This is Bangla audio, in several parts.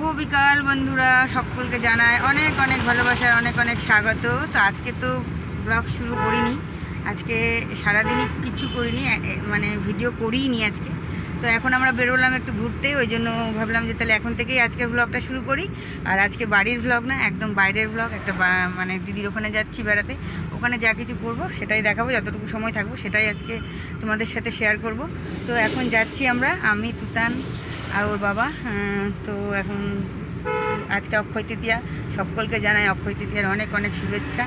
শুভ বিকাল বন্ধুরা, সকলকে জানায় অনেক অনেক ভালোবাসার অনেক অনেক স্বাগত। তো আজকে তো ব্লগ শুরু করিনি, আজকে সারাদিনই কিচ্ছু করিনি মানে ভিডিও করিনি আজকে। তো এখন আমরা বেরোলাম একটু ঘুরতে, ওই জন্য ভাবলাম যে তাহলে এখন থেকেই আজকের ব্লগটা শুরু করি। আর আজকে বাড়ির ব্লগ না, একদম বাইরের ব্লগ একটা মানে দিদির ওখানে যাচ্ছি বেড়াতে। ওখানে যা কিছু করব, সেটাই দেখাবো, যতটুকু সময় থাকব, সেটাই আজকে তোমাদের সাথে শেয়ার করব। তো এখন যাচ্ছি আমরা, আমি, তুতান আর ওর বাবা তো এখন আজকে অক্ষয় তৃতীয়া। সকলকে জানাই অক্ষয় তৃতীয়ার অনেক অনেক শুভেচ্ছা।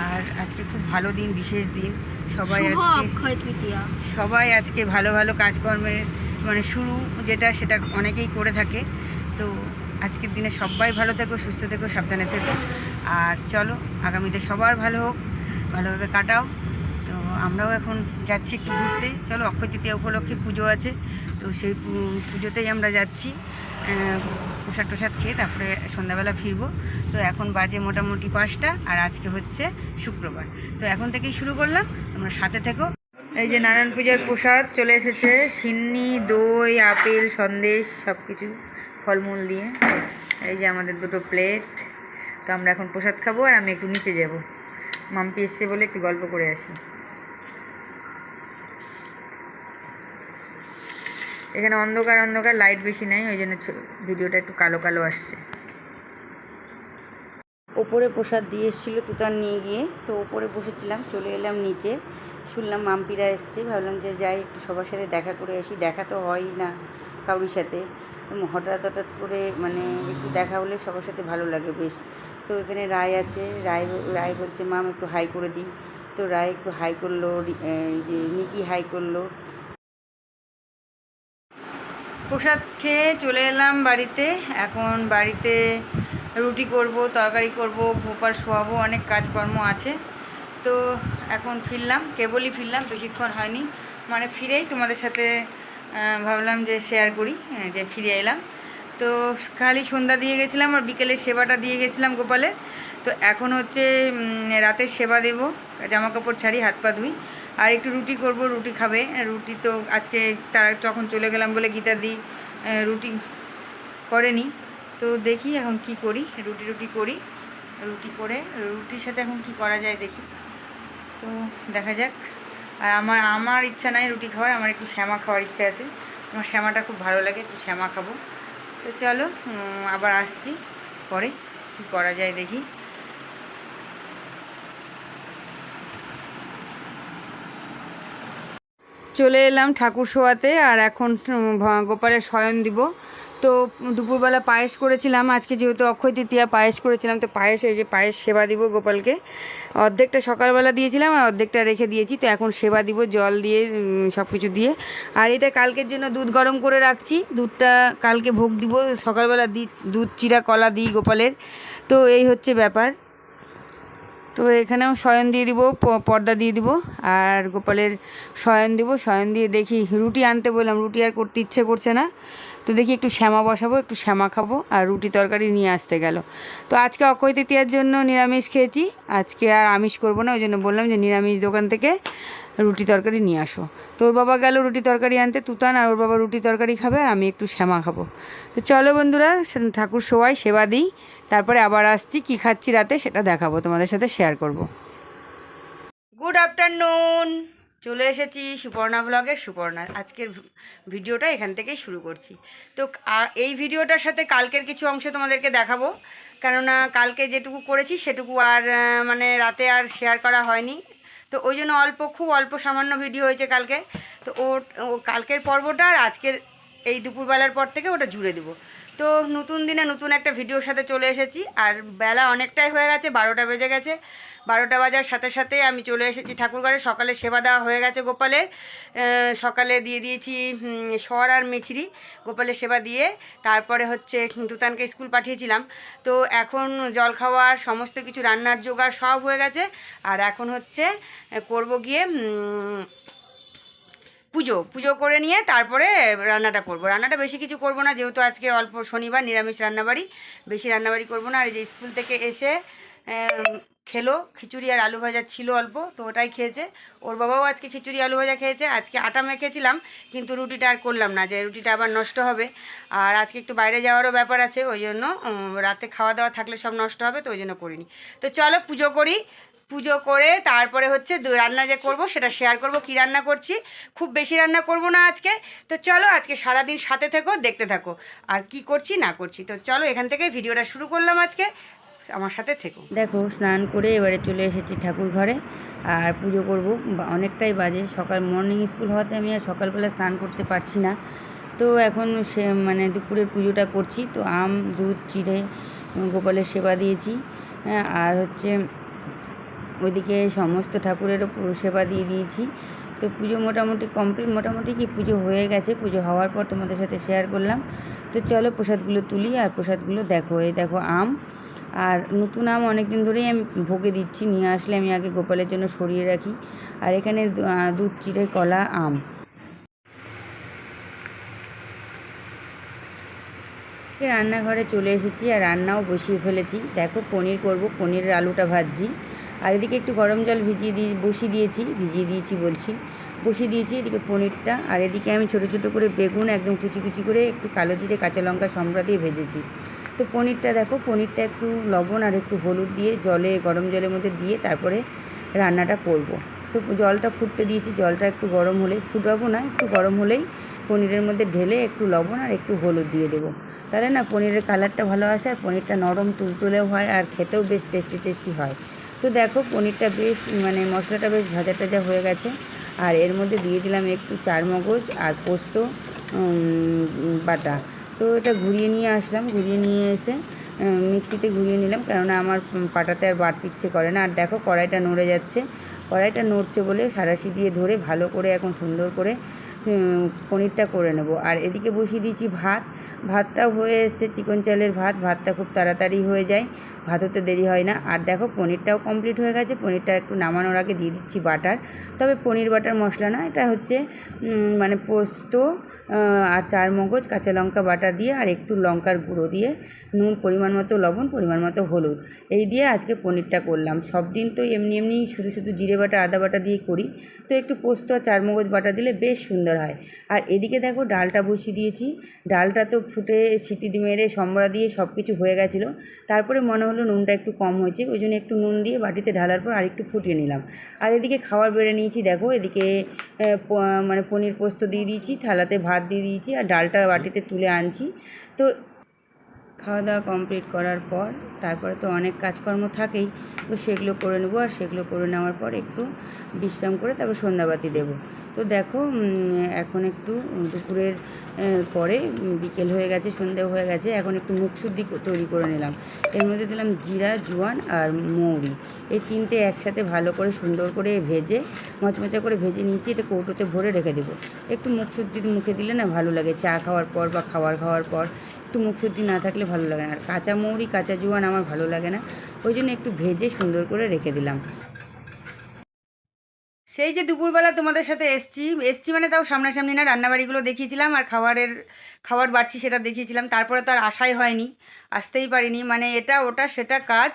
আর আজকে খুব ভালো দিন বিশেষ দিন। সবাই আজকে অক্ষয় তৃতীয়া। সবাই আজকে ভালো ভালো কাজকর্মের মানে শুরু যেটা সেটা অনেকেই করে থাকে। তো আজকের দিনে সবাই ভালো থেকো সুস্থ থেকো সাবধানে থেকো। আর চলো আগামীতে সবার ভালো হোক। ভালোভাবে কাটাও। তো আমরাও এখন যাচ্ছি একটু ঘুরতে। চলো, অক্ষয় তৃতীয়া উপলক্ষে পুজো আছে। তো সেই পুজোতেই আমরা যাচ্ছি। প্রসাদ টোসাদ খেয়ে তারপরে সন্ধ্যাবেলা ফিরবো। তো এখন বাজে মোটামুটি পাঁচটা, আর আজকে হচ্ছে শুক্রবার। তো এখন থেকেই শুরু করলাম। তোমরা সাথে থেকো। এই যে নারায়ণ পূজার প্রসাদ চলে এসেছে। সিন্নি, দই, আপেল, সন্দেশ সব কিছু ফলমূল দিয়ে। এই যে আমাদের দুটো প্লেট। তো আমরা এখন প্রসাদ খাব, আর আমি একটু নিচে যাব। মাম্পি এসছে বলে একটু গল্প করে আসি। এখানে অন্ধকার অন্ধকার লাইট বেশি নেই, ওই জন্য ভিডিওটা একটু কালো কালো আসছে। ওপরে প্রসাদ দিয়ে এসেছিল তুতার নিয়ে গিয়ে, তো ওপরে বসেছিলাম, চলে এলাম নিচে। শুনলাম মাম্পিরা এসছে, ভাবলাম যে যাই, একটু সবার সাথে দেখা করে আসি। দেখা তো হয়ই না কারোর সাথে। হঠাৎ হঠাৎ করে মানে একটু দেখা হলে সবার সাথে ভালো লাগে বেশ। তো এখানে রায় আছে, রায় রায় বলছে, মাম, একটু হাই করে দিই। তো রায় একটু হাই করল যে নিকি হাই করল। প্রসাদ খেয়ে চলে এলাম বাড়িতে। এখন বাড়িতে রুটি করব, তরকারি করব, ভোপাল শোয়াবো, অনেক কাজকর্ম আছে। তো এখন ফিরলাম, কেবলই ফিরলাম, বেশিক্ষণ হয়নি। মানে ফিরেই তোমাদের সাথে ভাবলাম যে শেয়ার করি যে ফিরে এলাম। তো খালি সন্ধ্যা দিয়ে গেছিলাম আর বিকেলের সেবাটা দিয়ে গেছিলাম গোপালের। তো এখন হচ্ছে রাতের সেবা দেব জামা কাপড় ছাড়ি, হাত পা ধুই। আর একটু রুটি করব, রুটি খাবে। রুটি তো আজকে তারা তখন চলে গেলাম বলে গীতা দি রুটি করেনি। তো দেখি এখন কি করি, রুটি রুটি করি, রুটি করে, রুটির সাথে এখন কি করা যায় দেখি। তো দেখা যাক। আর আমার আমার ইচ্ছা নাই রুটি খাওয়ার, আমার একটু শ্যামা খাওয়ার ইচ্ছা আছে। আমার শ্যামাটা খুব ভালো লাগে, একটু শ্যামা খাব। তো চলো আবার আসছি। পরে কি করা যায় দেখি। চলে এলাম ঠাকুর শোয়াতে, আর এখন গোপালের শয়ন দিব। তো দুপুরবেলা পায়েস করেছিলাম, আজকে যেহেতু অক্ষয় তৃতীয়া, পায়েস করেছিলাম, তো পায়েস, এই যে পায়েস সেবা দিব গোপালকে। অর্ধেকটা সকালবেলা দিয়েছিলাম, আর অর্ধেকটা রেখে দিয়েছি, তো এখন সেবা দিব, জল দিয়ে সব কিছু দিয়ে। আর এটা কালকের জন্য দুধ গরম করে রাখছি, দুধটা কালকে ভোগ দিব, সকালবেলা দি দুধ, চিরা, কলা দিই গোপালের। তো এই হচ্ছে ব্যাপার। তো এখানেও শয়ন দিয়ে দিব পর্দা দিয়ে দিব, আর গোপালের শয়ন দিব, শয়ন দিয়ে দেখি রুটি আনতে বললাম, রুটি আর করতে ইচ্ছে করছে না। তো দেখি একটু শ্যামা বসাবো, একটু শ্যামা খাব আর রুটি তরকারি নিয়ে আসতে গেল। তো আজকে অক্ষয় তৃতীয়ার জন্য নিরামিষ খেয়েছি। আজকে আর আমিষ করব না ওই জন্য বললাম যে নিরামিষ দোকান থেকে রুটি তরকারি নিয়ে আসো। তোর বাবা গেল রুটি তরকারি আনতে, তুতান, আর ওর বাবা রুটি তরকারি খাবে আর আমি একটু শ্যামা খাব। তো চলো বন্ধুরা ঠাকুর সবাই সেবা দিই। তারপরে আবার আসছি, কি খাচ্ছি রাতে সেটা দেখাবো, তোমাদের সাথে শেয়ার করব। গুড আফটারনুন চলে এসেছি সুপর্ণা ব্লগের সুপর্ণা আজকের ভিডিওটা এখান থেকেই শুরু করছি। তো এই ভিডিওটার সাথে কালকের কিছু অংশ তোমাদেরকে দেখাবো। কেননা কালকে যেটুকু করেছি সেটুকু আর মানে রাতে আর শেয়ার করা হয়নি। তো ওই জন্য অল্প, খুব অল্প সামান্য ভিডিও হয়েছে কালকে। তো ও কালকের পর্বটা আর আজকের এই দুপুরবেলার পর থেকে ওটা জুড়ে দেবো। তো নতুন দিনে নতুন একটা ভিডিওর সাথে চলে এসেছি, আর বেলা অনেকটাই হয়ে গেছে, বারোটা বেজে গেছে। বারোটা বাজার সাথে সাথে আমি চলে এসেছি ঠাকুরঘরে, সকালে সেবা দেওয়া হয়ে গেছে গোপালের। সকালে দিয়ে দিয়েছি সর আর মেছরি, গোপালের সেবা দিয়ে। তারপরে হচ্ছে তুতানকে স্কুল পাঠিয়েছিলাম। তো এখন জল খাওয়ার সমস্ত কিছু রান্নার জোগাড় সব হয়ে গেছে। আর এখন হচ্ছে করব গিয়ে পুজো পুজো করে নিয়ে তারপরে রান্নাটা করব। রান্নাটা বেশি কিছু করব না, যেহেতু আজকে অল্প শনিবার, নিরামিষ রান্নাবাড়ি। বেশি রান্নাবাড়ি করব না, আর এই যে স্কুল থেকে এসে খেলো, খিচুড়ি আর আলু ভাজা ছিল অল্প, তো ওটাই খেয়েছে। ওর বাবাও আজকে খিচুড়ি, আলু ভাজা খেয়েছে। আজকে আটা মেখেছিলাম, কিন্তু রুটিটা আর করলাম না, যে রুটিটা আবার নষ্ট হবে। আর আজকে একটু বাইরে যাওয়ারও ব্যাপার আছে, ওই জন্য রাতে খাওয়া দাওয়া থাকলে সব নষ্ট হবে, তো ওই জন্য করিনি। তো চলো পুজো করি পুজো করে তারপরে হচ্ছে রান্না যে করব সেটা শেয়ার করব। কি রান্না করছি? খুব বেশি রান্না করব না আজকে। তো চলো আজকে সারাদিন সাথে থেকো দেখতে থাকো। আর কি করছি না করছি? তো চলো এখান থেকে ভিডিওটা শুরু করলাম আজকে। আমার সাথে থেকো। দেখো স্নান করে এবারে চলে এসেছি ঠাকুর ঘরে। আর পুজো করব। অনেকটাই বাজে। সকাল মর্নিং স্কুল হওয়াতে আমি আর সকালবেলা স্নান করতে পারছি না। তো এখন সে মানে দুপুরের পুজোটা করছি। তো আম দুধ চিড়ে গোপালের সেবা দিয়েছি। হ্যাঁ, আর হচ্ছে ওইদিকে সমস্ত ঠাকুরেরও সেবা দিয়ে দিয়েছি। তো পুজো মোটামুটি কমপ্লিট মোটামুটি কি পুজো হয়ে গেছে, পুজো হওয়ার পর তোমাদের সাথে শেয়ার করলাম। তো চলো প্রসাদগুলো তুলি আর প্রসাদগুলো দেখো, এই দেখো আম। আর নতুন আম অনেক দিন ধরেই আমি ভোগে দিচ্ছি, নিয়ে আসলে আমি আগে গোপালের জন্য সরিয়ে রাখি। আর এখানে দুধ চিড়ে কলা আম। রান্নাঘরে চলে এসেছি আর রান্নাও বসিয়ে ফেলেছি। দেখো পনির করব, পনিরের আলুটা ভাজছি। আর এদিকে একটু গরম জল ভিজিয়ে দিয়ে, বসিয়ে দিয়েছি, ভিজিয়ে দিয়েছি বলছি। বসিয়ে দিয়েছি এদিকে পনিরটা, আর এদিকে আমি ছোটো ছোটো করে বেগুন একদম কুচি কুচি করে একটু কালো জিরে, কাঁচা লঙ্কা, সম্রা দিয়ে ভেজেছি। তো পনিরটা দেখো, পনিরটা একটু লবণ আর একটু হলুদ দিয়ে জলে, গরম জলের মধ্যে দিয়ে তারপরে রান্নাটা করব। তো জলটা ফুটতে দিয়েছি, জলটা একটু গরম হলেই ফুটাবো না, একটু গরম হলেই পনিরের মধ্যে ঢেলে একটু লবণ আর একটু হলুদ দিয়ে দেবো। তাহলে না, পনিরের কালারটা ভালো আসে আর পনিরটা নরম তুলতুলেও হয় আর খেতেও বেশ টেস্টি টেস্টি হয়। তো দেখো পনিরটা বেশ মানে মশলাটা বেশ ভাজা টাজা হয়ে গেছে। আর এর মধ্যে দিয়ে দিলাম একটু চারমগজ আর পোস্ত বাটা। তো এটা ঘুরিয়ে নিয়ে আসলাম, ঘুরিয়ে নিয়ে এসে মিক্সিতে ঘুরিয়ে নিলাম কেননা আমার পাটাতে আর বাড়তে ইচ্ছে করে না। আর দেখো কড়াইটা নড়ে যাচ্ছে, কড়াইটা নড়ছে বলে সারাশি দিয়ে ধরে ভালো করে এখন সুন্দর করে পনিরটা করে নেব। আর এদিকে বসিয়ে দিয়েছি ভাত। ভাতটাও হয়ে এসছে চিকন চালের ভাত। ভাতটা খুব তাড়াতাড়ি হয়ে যায়। ভাত হতে দেরি হয় না। আর দেখো, পনিরটাও কমপ্লিট হয়ে গেছে। পনিরটা একটু নামানোর আগে দিয়ে দিচ্ছি বাটার। তবে পনির, বাটার মশলা না, এটা হচ্ছে মানে পোস্ত আর চার মগজ, কাঁচা লঙ্কা বাটা দিয়ে, আর একটু লঙ্কার গুঁড়ো দিয়ে, নুন, পরিমাণ মতো লবণ, পরিমাণ মতো হলুদ। এই দিয়ে আজকে পনিরটা করলাম। সব দিন তো এমনি এমনি শুধু শুধু জিরে বাটা, আদা বাটা দিয়ে করি। তো একটু পোস্ত আর চার মগজ বাটা দিলে বেশ সুন্দর হয়। আর এদিকে দেখো ডালটা বসিয়ে দিয়েছি। ডালটা তো ফুটে সিটি মেরে সম্বরা দিয়ে সব কিছু হয়ে গেছিল। তারপরে মনে হলো নুনটা একটু কম হয়েছে। ওই জন্য একটু নুন দিয়ে বাটিতে ঢালার পর আরেকটু ফুটিয়ে নিলাম। আর এদিকে খাবার বেড়ে নিয়েছি দেখো। এদিকে মানে পনির পোস্ত দিয়ে দিয়েছি, থালাতে ভাত দিয়ে দিয়েছি আর ডালটা বাটিতে তুলে আনছি। তো খাওয়া দাওয়া কমপ্লিট করার পর তারপরে তো অনেক কাজকর্ম থাকেই। তো সেগুলো করে নেব আর সেগুলো করে নেওয়ার পর একটু বিশ্রাম করে তারপর সন্ধ্যাবাতি দেবো। তো দেখো এখন একটু দুপুরের পরে বিকেল হয়ে গেছে, সন্ধে হয়ে গেছে, এখন একটু মুখশুদ্ধি তৈরি করে নিলাম। এর মধ্যে দিলাম জিরা, জোয়ান আর মৌরি। এই তিনটে একসাথে ভালো করে সুন্দর করে ভেজে, মচমচা করে ভেজে নিয়েছি, এটা কৌটোতে ভরে রেখে দেবো। একটু মুখশুদ্ধি মুখে দিলে না ভালো লাগে, চা খাওয়ার পর বা খাবার খাওয়ার পর, একটু মুখশুদ্ধি না থাকলে ভালো লাগে না। আর কাঁচা মৌরি, কাঁচা জোয়ান আমার ভালো লাগে না, ওই জন্য একটু ভেজে সুন্দর করে রেখে দিলাম। সেই যে দুপুরবেলা তোমাদের সাথে এসছি এসছি মানে তাও সামনাসামনি না, রান্নাবাড়িগুলো দেখিয়েছিলাম আর খাবারের, খাবার বাড়ছি সেটা দেখিয়েছিলাম, তারপরে তো আর আশাই হয়নি, আসতেই পারিনি মানে এটা, ওটা, সেটা কাজ।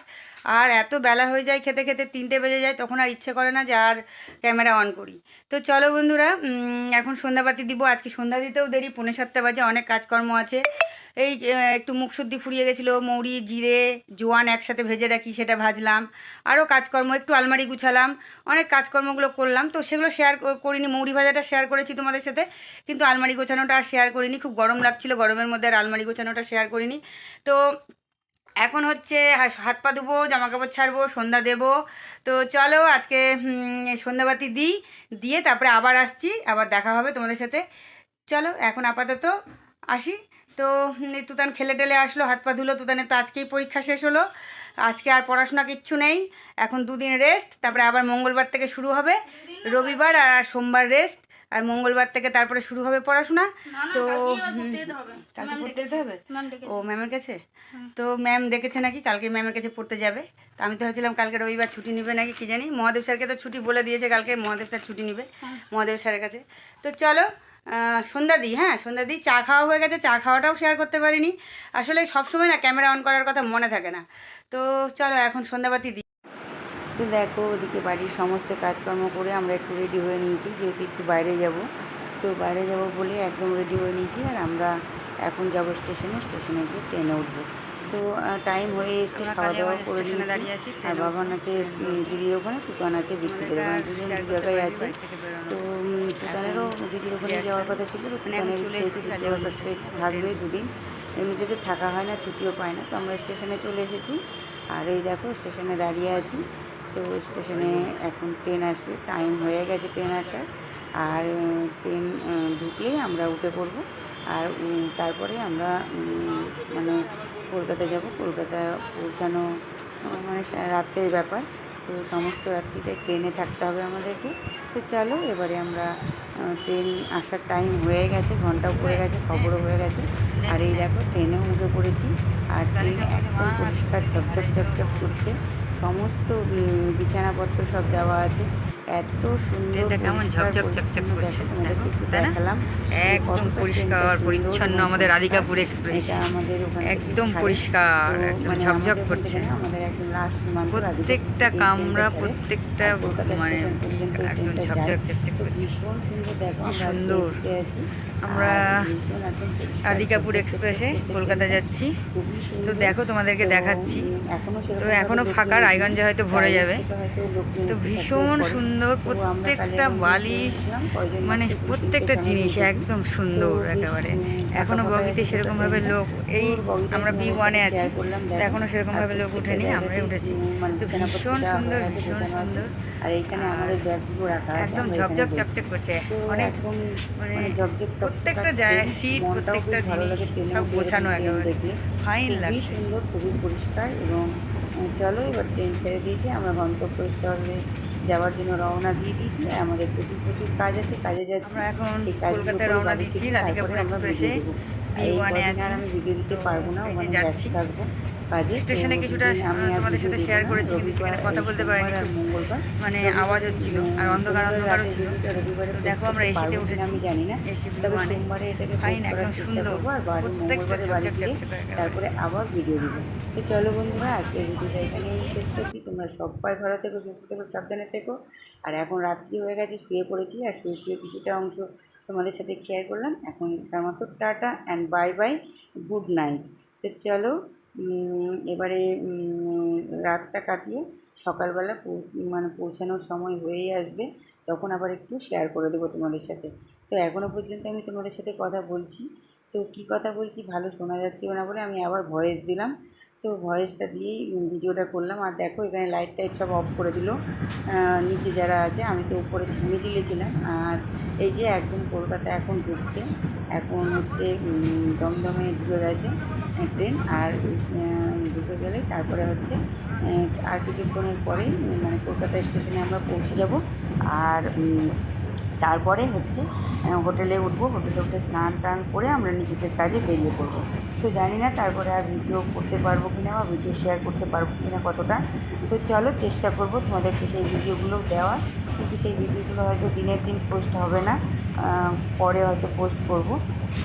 আর এত বেলা হয়ে যায় খেতে খেতে তিনটে বেজে যায়, তখন আর ইচ্ছে করে না যে আর ক্যামেরা অন করি। তো চলো বন্ধুরা এখন সন্ধ্যাবাতি দিব, আজকে সন্ধ্যা দিতেও দেরি, পৌনে সাতটা বাজে, অনেক কাজকর্ম আছে। এই একটু মুখশুদ্ধি ফুরিয়ে গেছিল, মৌরি, জিরে, জোয়ান একসাথে ভেজে রাখি, সেটা ভাজলাম। আরও কাজকর্ম, একটু আলমারি গুছালাম, অনেক কাজকর্মগুলো করলাম। তো সেগুলো শেয়ার করিনি, মৌরি ভাজাটা শেয়ার করেছি তোমাদের সাথে, কিন্তু আলমারি গোছানোটা আর শেয়ার করিনি, খুব গরম লাগছিল, গরমের মধ্যে আর আলমারি গোছানোটা শেয়ার করিনি। তো এখন হচ্ছে হাত পা ধুবো জামা কাপড় ছাড়বো সন্ধ্যা দেবো। তো চলো আজকে সন্ধ্যাবাতি দিই দিয়ে তারপরে আবার আসছি আবার দেখা হবে তোমাদের সাথে। চলো এখন আপাতত আসি। তো তুতান খেলে টেলে আসলো হাত পা ধুলো তুতানের তো আজকেই পরীক্ষা শেষ হলো। আজকে আর পড়াশোনা কিচ্ছু নেই। এখন দুদিন রেস্ট তারপরে আবার মঙ্গলবার থেকে শুরু হবে। রবিবার আর সোমবার রেস্ট আর মঙ্গলবার থেকে তারপরে শুরু হবে পড়াশোনা। তো কালকে পড়তে যেতে হবে? ও ম্যামের কাছে? তো ম্যাম ডেকেছে নাকি? কালকে ম্যামের কাছে পড়তে যাবে। তো আমি তো ভাবছিলাম কালকে রবিবার ছুটি নেবে নাকি কি জানি? মহাদেব স্যারকে তো ছুটি বলে দিয়েছে কালকে মহাদেব স্যার ছুটি নেবে মহাদেব স্যারের কাছে। তো চলো সন্ধ্যা দিই হ্যাঁ সন্ধ্যা দিই চা খাওয়া হয়ে গেছে চা খাওয়াটাও শেয়ার করতে পারিনি। আসলে সবসময় না ক্যামেরা অন করার কথা মনে থাকে না। তো চলো এখন সন্ধ্যাবাতি দিই তো দেখো ওদিকে বাড়ির সমস্ত কাজকর্ম করে আমরা একটু রেডি হয়ে নিয়েছি যেহেতু একটু বাইরে যাব। তো বাইরে যাব বলে একদম রেডি হয়ে নিয়েছি আর আমরা এখন যাব স্টেশনে স্টেশনে গিয়ে ট্রেনে উঠবো। তো টাইম হয়ে এসেছে খাওয়া দাওয়া করে নিয়েছি আর বাবান আছে দিদির ওখানে তুকান আছে ওখানে দুজন জায়গায় আছে। তো তুকানেরও দিদির ওখানে যাওয়ার কথা ছিল তুকানের ইচ্ছে হয়েছে কাছে থাকবে দুদিন। এমনিতে তো থাকা হয় না ছুটিও পায় না তো আমরা স্টেশনে চলে এসেছি। আর এই দেখো স্টেশনে দাঁড়িয়ে আছি। তো স্টেশনে এখন ট্রেন আসবে টাইম হয়ে গেছে ট্রেন আসার। আর ট্রেন ঢুকলেই আমরা উঠে পড়ব। আর তারপরে আমরা মানে কলকাতা যাব। কলকাতা পৌঁছানো মানে রাত্রের ব্যাপার। তো সমস্ত রাত্রিতে ট্রেনে থাকতে হবে আমাদেরকে। তো চলো, এবারে আমরা ট্রেন আসার টাইম হয়ে গেছে ঘন্টাও পড়ে গেছে, খবরও হয়ে গেছে। আর এই দেখো, ট্রেনেও উঠে পড়েছি। আর ট্রেন একদম পরিষ্কার ঝকঝক ঝকঝক করছে। সমস্ত বিছানাপত্র সব দেওয়া আছে। এত সুন্দর কেমন ঝকঝক ঝকঝক করছে, দেখো, তাই না? দেখালাম। একদম পরিষ্কার পরিচ্ছন্ন আমাদের। রাধিকাপুর এক্সপ্রেস আমাদের একদম পরিষ্কার একদম ঝকঝক করছে। আমাদের একদম লাস্ট প্রত্যেকটা কামরা প্রত্যেকটা মানে একদম ঝকঝক ঝকঝক করছে। ভীষণ সুন্দর দেখো সুন্দর। আমরা রাধিকাপুর এক্সপ্রেসে কলকাতা যাচ্ছি। তো দেখো তোমাদেরকে দেখাচ্ছি। এখনও তো এখনও ফাঁকা। রায়গঞ্জে হয়তো ভরে যাবে। তো ভীষণ সুন্দর প্রত্যেকটা বালিশ মানে প্রত্যেকটা জিনিস একদম সুন্দর একেবারে। উম, এখনও ফাঁকা বগিতে ফাঁকা সেরকম ভাবে লোক এই আমরা বি ওয়ানে আছি তো দেখো। এখনও সেরকম ভাবে লোক উঠেনি আমরাই উঠেছি। মানে তো ভীষণ সুন্দর ভীষণ সুন্দর। আর এইখানে আমাদের ব্যাগগুলো রাখা একদম ঝকঝক চকচক করছে। অনেক মানে মানে ঝকঝক প্রত্যেকটা জায়গায় সিট প্রত্যেকটা জিনিস সব গোছানো একেবারে। ফাইন লাগছে। সুন্দর খুবই পরিষ্কার এবং চলো এবার ট্রেন ছেড়ে দিয়েছি। আমরা গন্তব্যস্থলে যাওয়ার জন্য রওনা দিয়ে দিয়েছি। আর আমাদের প্রচুর প্রচুর কাজ আছে কাজে যাচ্ছি। সেই কাজগুলো রওনা দিচ্ছি তারপরে আমরা এক্সপ্রেসে দেবো। এই কদিন আর আমি ভিডিও দিতে পারব না ওখানে যাচ্ছি। থাকব। কাজে স্টেশনে কিছুটা আমি তোমাদের সাথে শেয়ার। করেছি কিন্তু সেখানে কথা বলতে পারিনি মঙ্গলবার। মানে আওয়াজ হচ্ছিল আর অন্ধকার অন্ধকারও ছিল রবিবারে দেখো আমরা এসিতে উঠেছি আমি জানি না। তবে সোমবারে এটাকে ফাইন একদম সুন্দর। আর বাড়ি মঙ্গলবারে বাড়ি। তারপরে আবার ভিডিও দিব। তো চলো বন্ধুরা আজকে ভিডিওটা এখানেই শেষ করছি। তোমরা সবাই ভালো থেকো, সুস্থ থেকো, সাবধানে থেকো। আর এখন রাত্রি হয়ে গেছে, শুয়ে পড়েছি আর শুয়ে শুয়ে কিছুটা অংশ তোমাদের সাথে শেয়ার করলাম। এখন মতো tata and bye bye good night তো চলো এবারে রাতটা কাটিয়ে সকালবেলা মানে পৌঁছানোর সময় হয়েই আসবে। তখন আবার একটু শেয়ার করে দেবো তোমাদের সাথে। তো এখনও পর্যন্ত আমি তোমাদের সাথে কথা বলছি। তো কি কথা বলছি ভালো শোনা যাচ্ছে না বলে আমি আবার ভয়েস দিলাম। তো ভয়েসটা দিয়েই ভিডিওটা করলাম। আর দেখো, এখানে লাইট টাইট সব অফ করে দিল। নিচে যারা আছে, আমি তো উপরে মিডিলে ছিলাম। আর এই যে একদম কলকাতা এখন ঢুকছে, এখন হচ্ছে দমদমে ঢুকে গেছে ট্রেন আর ঢুকে গেলে তারপরে হচ্ছে আর কিছুক্ষণের পরেই মানে কলকাতা স্টেশনে আমরা পৌঁছে যাব। আর তারপরে হচ্ছে হোটেলে উঠবো। হোটেলে উঠে স্নান টান করে আমরা নিজেদের কাজে বেরিয়ে পড়ব। তো জানি না তারপরে আর ভিডিও করতে পারব কি না বা ভিডিও শেয়ার করতে পারব কি না কতটা। তো চলো চেষ্টা করব তোমাদেরকে সেই ভিডিওগুলো দেওয়ার। কিন্তু সেই ভিডিওগুলো হয়তো দিনের দিন পোস্ট হবে না পরে হয়তো পোস্ট করব।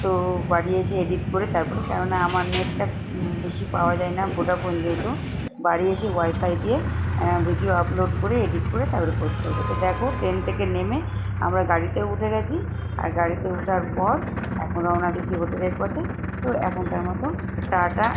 তো বাড়ি এসে এডিট করে তারপরে, কেননা আমার নেটটা বেশি পাওয়া যায় না ভোডাফোন যেহেতু। বাড়ি এসে ওয়াইফাই দিয়ে ভিডিও আপলোড করে এডিট করে তারপরে পোস্ট করব। তো দেখো ট্রেন থেকে নেমে আমরা গাড়িতে উঠে গেছি। আর গাড়িতে ওঠার পর, এখন রওনা দিয়েছি হোটেলের পথে তো এখনকার মতো টাটা।